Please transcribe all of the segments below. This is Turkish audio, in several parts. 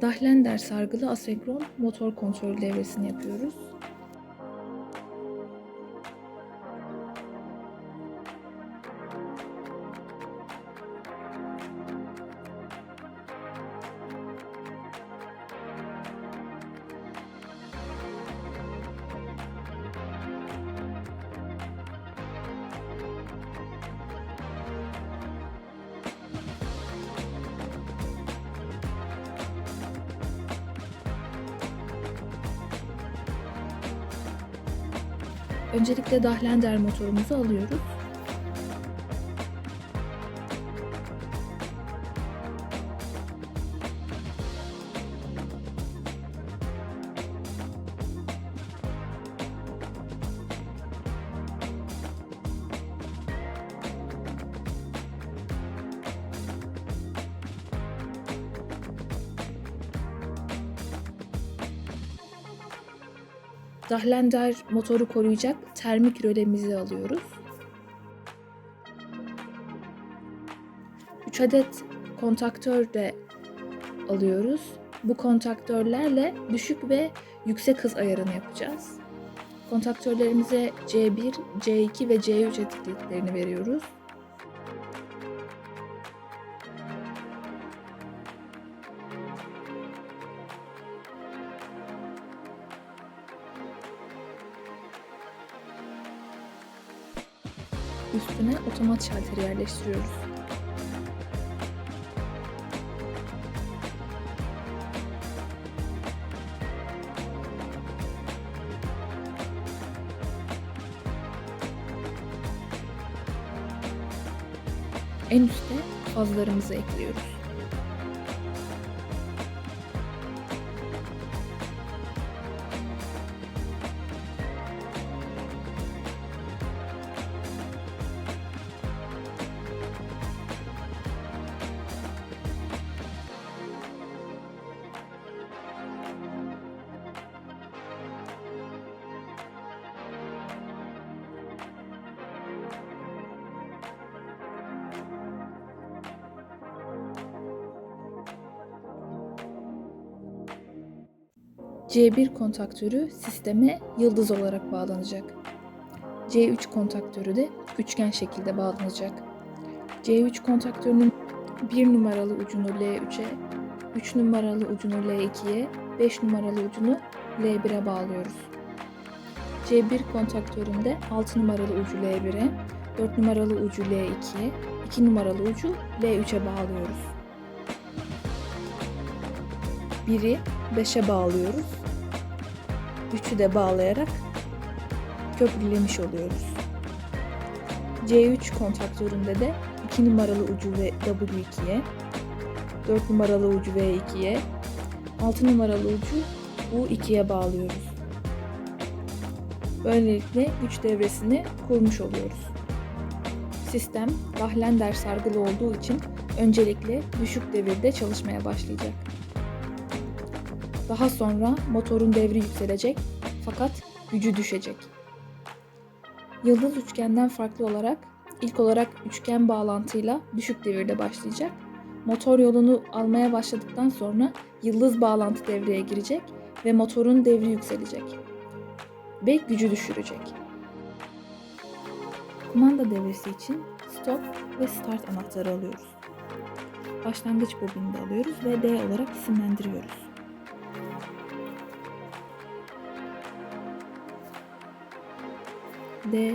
Dahlender sargılı asenkron motor kontrol devresini yapıyoruz. Öncelikle Dahlender motorumuzu alıyoruz. Dahlender motoru koruyacak termik rölemizi alıyoruz. 3 adet kontaktör de alıyoruz. Bu kontaktörlerle düşük ve yüksek hız ayarını yapacağız. Kontaktörlerimize C1, C2 ve C3 etiketlerini veriyoruz. Üstüne otomat şalteri yerleştiriyoruz. En üste fazlarımızı ekliyoruz. C1 kontaktörü sisteme yıldız olarak bağlanacak. C3 kontaktörü de üçgen şekilde bağlanacak. C3 kontaktörünün 1 numaralı ucunu L3'e, 3 numaralı ucunu L2'ye, 5 numaralı ucunu L1'e bağlıyoruz. C1 kontaktöründe 6 numaralı ucu L1'e, 4 numaralı ucu L2'ye, 2 numaralı ucu L3'e bağlıyoruz. Biri 5'e bağlıyoruz. 3'ü de bağlayarak köprülemiş oluyoruz. C3 kontaktöründe de 2 numaralı ucu W2'ye, 4 numaralı ucu V2'ye, 6 numaralı ucu U2'ye bağlıyoruz. Böylelikle güç devresini kurmuş oluyoruz. Sistem Dahlender sargılı olduğu için öncelikle düşük devirde çalışmaya başlayacak. Daha sonra motorun devri yükselecek fakat gücü düşecek. Yıldız üçgenden farklı olarak ilk olarak üçgen bağlantıyla düşük devirde başlayacak. Motor yolunu almaya başladıktan sonra yıldız bağlantı devreye girecek ve motorun devri yükselecek ve gücü düşürecek. Kumanda devresi için stop ve start anahtarı alıyoruz. Başlangıç bobini de alıyoruz ve D olarak isimlendiriyoruz. D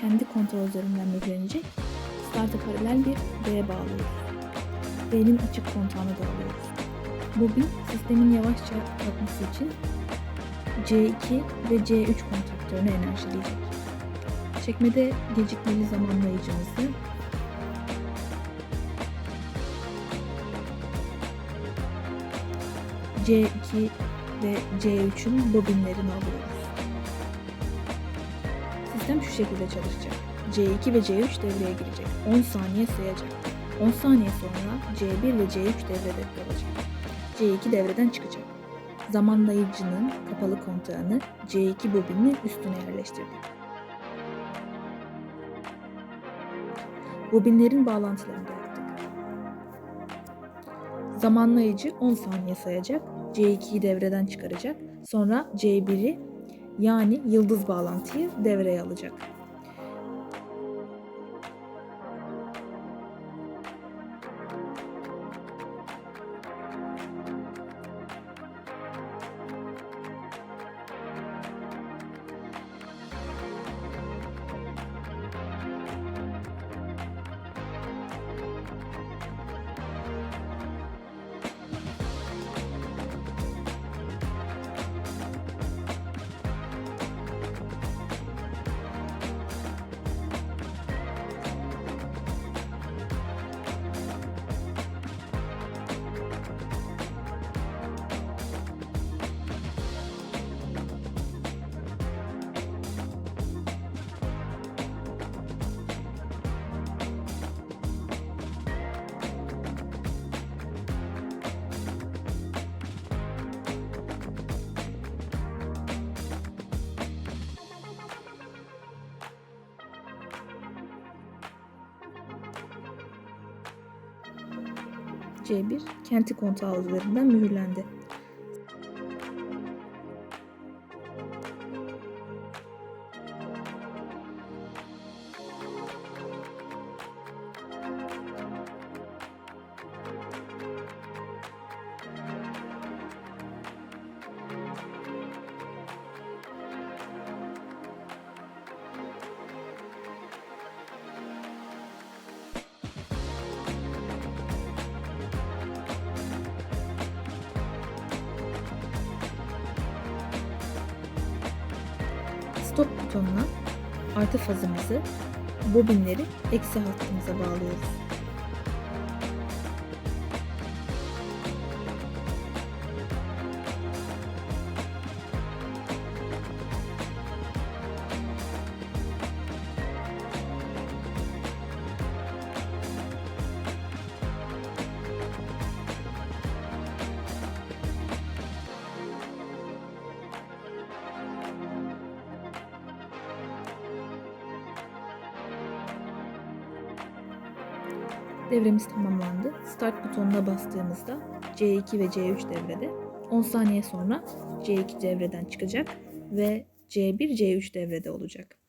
kendi kontrol üzerinden mühürlenecek. Start'a paralel bir D'ye bağlıyoruz. D'nin açık kontağını da alıyoruz. Bobin sistemin yavaşça kalkması için C2 ve C3 kontaktörünü enerjileyecek. Çekmede gecikmeli zamanlayıcımızı C2 ve C3'ün bobinlerini alıyoruz. Sistem şu şekilde çalışacak. C2 ve C3 devreye girecek. 10 saniye sayacak. 10 saniye sonra C1 ve C3 devrede kalacak. C2 devreden çıkacak. Zamanlayıcının kapalı kontağını C2 bobininin üstüne yerleştirdik. Bobinlerin bağlantılarını yaptık. Zamanlayıcı 10 saniye sayacak. C2'yi devreden çıkaracak. Sonra C1'i yani yıldız bağlantıyı devreye alacak. C1 kenti kontağı mühürlendi. Butonuna artı fazımızı, bobinleri eksi hattımıza bağlıyoruz. Devremiz tamamlandı. Start butonuna bastığımızda C2 ve C3 devrede. 10 saniye sonra C2 devreden çıkacak ve C1, C3 devrede olacak.